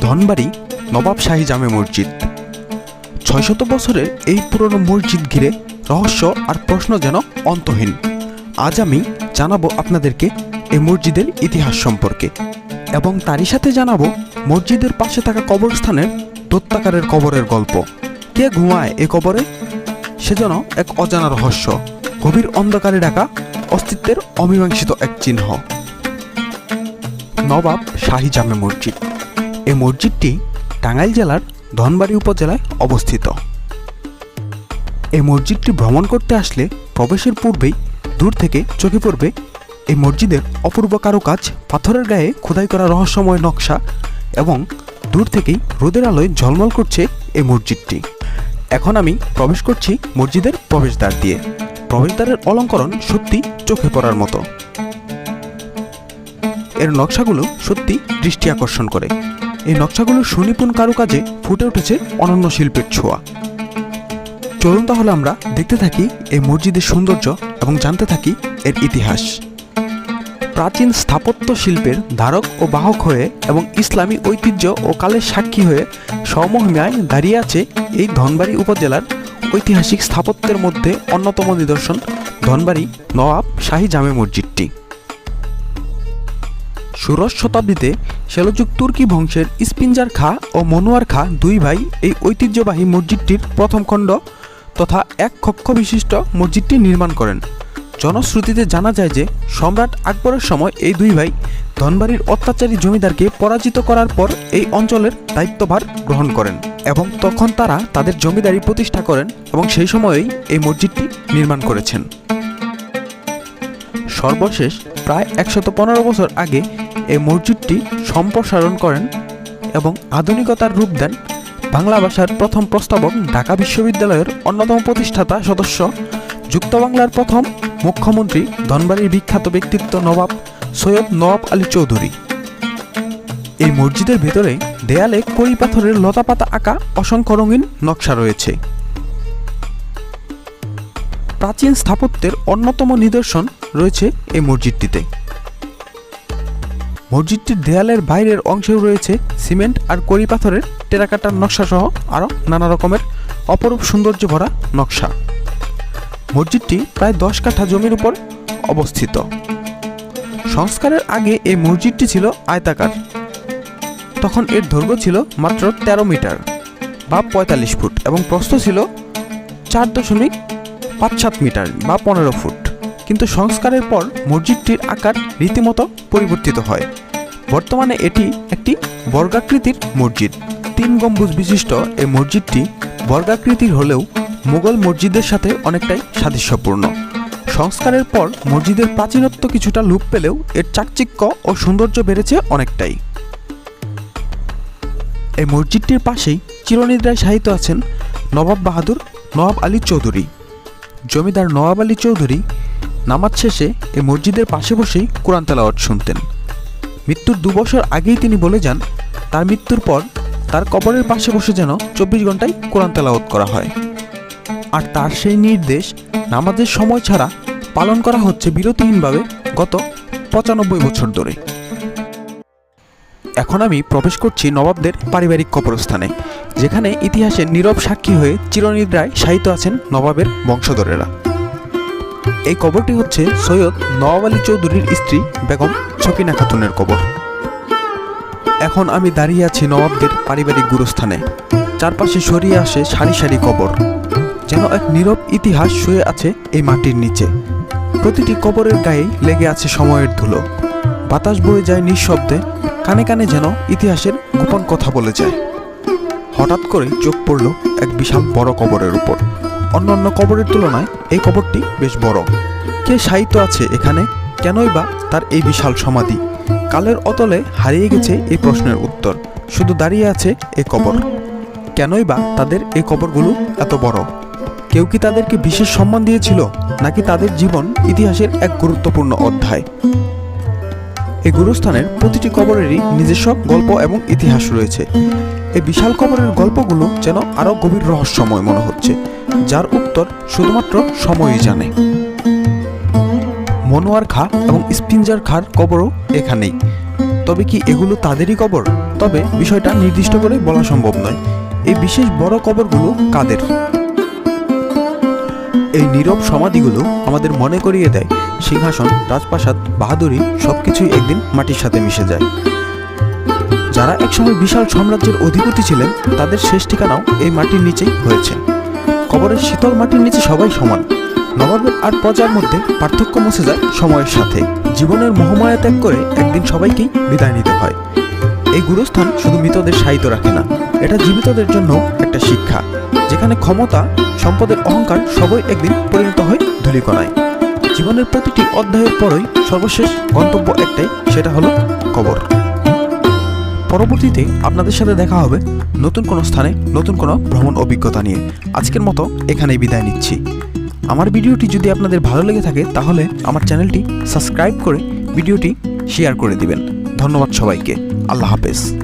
ধনবাড়ি নবাব শাহী জামে মসজিদ। ছয়শত বছরের এই পুরনো মসজিদ ঘিরে রহস্য আর প্রশ্ন যেন অন্তহীন। আজ আমি জানাব আপনাদেরকে এই মসজিদের ইতিহাস সম্পর্কে এবং তারই সাথে জানাব মসজিদের পাশে থাকা কবরস্থানের দত্তাকারের কবরের গল্প। কে ঘুমায় এ কবরে? সে যেন এক অজানা রহস্য। গভীর অন্ধকারে ডাকা অস্তিত্বের অমীমাংসিত এক চিহ্ন। নবাব শাহী জামে মসজিদ। এই মসজিদটি টাঙ্গাইল জেলার ধনবাড়ি উপজেলায় অবস্থিত। এই মসজিদটি ভ্রমণ করতে আসলে প্রবেশের পূর্বেই, দূর থেকে চোখে পড়বে এই মসজিদের অপূর্ব কারুকাজ, পাথরের গায়ে খোদাই করা রহস্যময় নকশা এবং দূর থেকেই রোদের আলোয় ঝলমল করছে এই মসজিদটি। এখন আমি প্রবেশ করছি মসজিদের প্রবেশদ্বার দিয়ে। প্রবেশদ্বারের অলঙ্করণ সত্যি চোখে পড়ার মতো। এর নকশাগুলো সত্যি দৃষ্টি আকর্ষণ করে। এই নকশাগুলোর সুনিপুণ কারুকাজে ফুটে উঠেছে অনন্য শিল্পের ছোঁয়া। চলুন তাহলে আমরা দেখতে থাকি এই মসজিদের সৌন্দর্য এবং জানতে থাকি এর ইতিহাস। প্রাচীন স্থাপত্য শিল্পের ধারক ও বাহক হয়ে এবং ইসলামী ঐতিহ্য ও কালের সাক্ষী হয়ে সমহিমায় দাঁড়িয়ে আছে এই ধনবাড়ি উপজেলার ঐতিহাসিক স্থাপত্যের মধ্যে অন্যতম নিদর্শন ধনবাড়ি নওয়াব শাহী জামে মসজিদটি। ষোড়শ শতাব্দীতে সেলযুগ তুর্কি বংশের ইস্পিঞ্জার খা ও মনোয়ার খা দুই ভাই এই ঐতিহ্যবাহী মসজিদটির প্রথম খণ্ড তথা এক কক্ষ বিশিষ্ট মসজিদটি নির্মাণ করেন। জনশ্রুতিতে জানা যায় যে সম্রাট আকবরের সময় এই দুই ভাই ধনবাড়ির অত্যাচারী জমিদারকে পরাজিত করার পর এই অঞ্চলের দায়িত্বভার গ্রহণ করেন এবং তখন তারা তাদের জমিদারি প্রতিষ্ঠা করেন এবং সেই সময়েই এই মসজিদটি নির্মাণ করেছেন। সর্বশেষ প্রায় একশত পনেরো বছর আগে এই মসজিদটি সম্প্রসারণ করেন এবং আধুনিকতার রূপ দেন বাংলা ভাষার প্রথম প্রস্তাবক ঢাকা বিশ্ববিদ্যালয়ের অন্যতম প্রতিষ্ঠাতা সদস্য যুক্ত বাংলার প্রথম মুখ্যমন্ত্রী, ধনবাড়ির বিখ্যাত ব্যক্তিত্ব নবাব সৈয়দ নবাব আলী চৌধুরী। এই মসজিদের ভেতরে দেয়ালে কড়ি পাথরের লতাপাতা আঁকা অসংখ্য রঙিন নকশা রয়েছে। প্রাচীন স্থাপত্যের অন্যতম নিদর্শন রয়েছে এই মসজিদটিতে। মসজিদটির দেয়ালের বাইরের অংশেও রয়েছে সিমেন্ট আর কড়ি পাথরের টেরাকাটার নকশা সহ আরও নানা রকমের অপরূপ সৌন্দর্য ভরা নকশা। মসজিদটি প্রায় দশ কাঠা জমির উপর অবস্থিত। সংস্কারের আগে এই মসজিদটি ছিল আয়তাকার। তখন এর দৈর্ঘ্য ছিল মাত্র তেরো মিটার বা পঁয়তাল্লিশ ফুট এবং প্রস্থ ছিল চার দশমিক পাঁচ সাত মিটার বা পনেরো ফুট। কিন্তু সংস্কারের পর মসজিদটির আকার রীতিমতো পরিবর্তিত হয়। বর্তমানে এটি একটি বর্গাকৃতির মসজিদ। তিন গম্বুজ বিশিষ্ট এই মসজিদটি বর্গাকৃতির হলেও মুঘল মসজিদের সাথে অনেকটাই সাদৃশ্যপূর্ণ। সংস্কারের পর মসজিদের প্রাচীনত্ব কিছুটা লোপ পেলেও এর চাকচিক্য ও সৌন্দর্য বেড়েছে অনেকটাই। এই মসজিদটির পাশেই চিরনিদ্রায় সাহিত্য আছেন নবাব বাহাদুর নবাব আলী চৌধুরী। জমিদার নওয়াব আলী চৌধুরী নামাজ শেষে এ মসজিদের পাশে বসেই কোরআন তেলাওয়াত শুনতেন। মৃত্যুর দু বছর আগেই তিনি বলে যান, তার মৃত্যুর পর তার কবরের পাশে বসে যেন চব্বিশ ঘন্টায় কোরআন তেলাওয়াত করা হয়। আর তার সেই নির্দেশ নামাজের সময় ছাড়া পালন করা হচ্ছে বিরতিহীনভাবে গত পঁচানব্বই বছর ধরে। এখন আমি প্রবেশ করছি নবাবদের পারিবারিক কবরস্থানে, যেখানে ইতিহাসের নীরব সাক্ষী হয়ে চিরনিদ্রায় শায়িত আছেন নবাবের বংশধরেরা। এই কবরটি হচ্ছে সৈয়দ নওয়াব আলী চৌধুরীর স্ত্রী বেগম ছকিনা খাতুনের কবর। এখন আমি দাঁড়িয়ে আছি নবাবদের পারিবারিক গুরুস্থানে। চারপাশে সরিয়ে আসে সারি সারি কবর। যেন এক নীরব ইতিহাস শুয়ে আছে এই মাটির নিচে। প্রতিটি কবরের গায়েই লেগে আছে সময়ের ধুলো। বাতাস বয়ে যায় নিঃশব্দে, কানে কানে যেন ইতিহাসের গোপন কথা বলে যায়। হঠাৎ করে চোখ পড়ল এক বিশাল বড় কবরের উপর। অন্যান্য কবরের তুলনায় এই কবরটি বেশ বড়। কে সাহিত্য আছে এখানে? কেনই বা তার এই বিশাল সমাধি? কালের অতলে হারিয়ে গেছে এই প্রশ্নের উত্তর। শুধু দাঁড়িয়ে আছে এই কবর। কেনই বা তাদের এই কবরগুলো এত বড়? কেউ কি তাদেরকে বিশেষ সম্মান দিয়েছিল? নাকি তাদের জীবন ইতিহাসের এক গুরুত্বপূর্ণ অধ্যায়? এই গুরুস্থানের প্রতিটি কবরেরই নিজস্ব গল্প এবং ইতিহাস রয়েছে। এই বিশাল কবরের গল্পগুলো যেন আরও গভীর রহস্যময় মনে হচ্ছে। যার উত্তর শুধুমাত্র সময়ই জানে। মনোয়ার খা এবং স্পিঞ্জার খার কবরও এখানেই। তবে কি এগুলো তাদেরই কবর? তবে বিষয়টা নির্দিষ্ট করে বলা সম্ভব নয়। এই বিশেষ বড় কবরগুলো কাদের? এই নীরব সমাধিগুলো আমাদের মনে করিয়ে দেয়, সিংহাসন, রাজপ্রাসাদ, বাহাদুরি সবকিছুই একদিন মাটির সাথে মিশে যায়। যারা একসময় বিশাল সাম্রাজ্যের অধিপতি ছিলেন, তাদের শেষ ঠিকানাও এই মাটির নিচেই হয়েছে। কবরের শীতল মাটির নিচে সবাই সমান। নবাবের আর প্রজার মধ্যে পার্থক্য মুছে যায় সময়ের সাথে। জীবনের মোহমায়া ত্যাগ করে একদিন সবাইকেই বিদায় নিতে হয়। এই গুরুস্থান শুধু মৃতদের সাহিত্য রাখে না, এটা জীবিতদের জন্য একটা শিক্ষা। যেখানে ক্ষমতা, সম্পদের অহংকার সবই একদিন পরিণত হয় ধূলিকণায়। জীবনের প্রতিটি অধ্যায়ের পরই সর্বশেষ গন্তব্য একটাই, সেটা হলো কবর। পরবর্তীতে আপনাদের সাথে দেখা হবে নতুন কোনো স্থানে, নতুন কোনো ভ্রমণ অভিজ্ঞতা নিয়ে। আজকের মতো এখানেই বিদায় নিচ্ছি। আমার ভিডিওটি যদি আপনাদের ভালো লেগে থাকে, তাহলে আমার চ্যানেলটি সাবস্ক্রাইব করে ভিডিওটি শেয়ার করে দিবেন। ধন্যবাদ সবাইকে। আল্লাহ হাফেজ।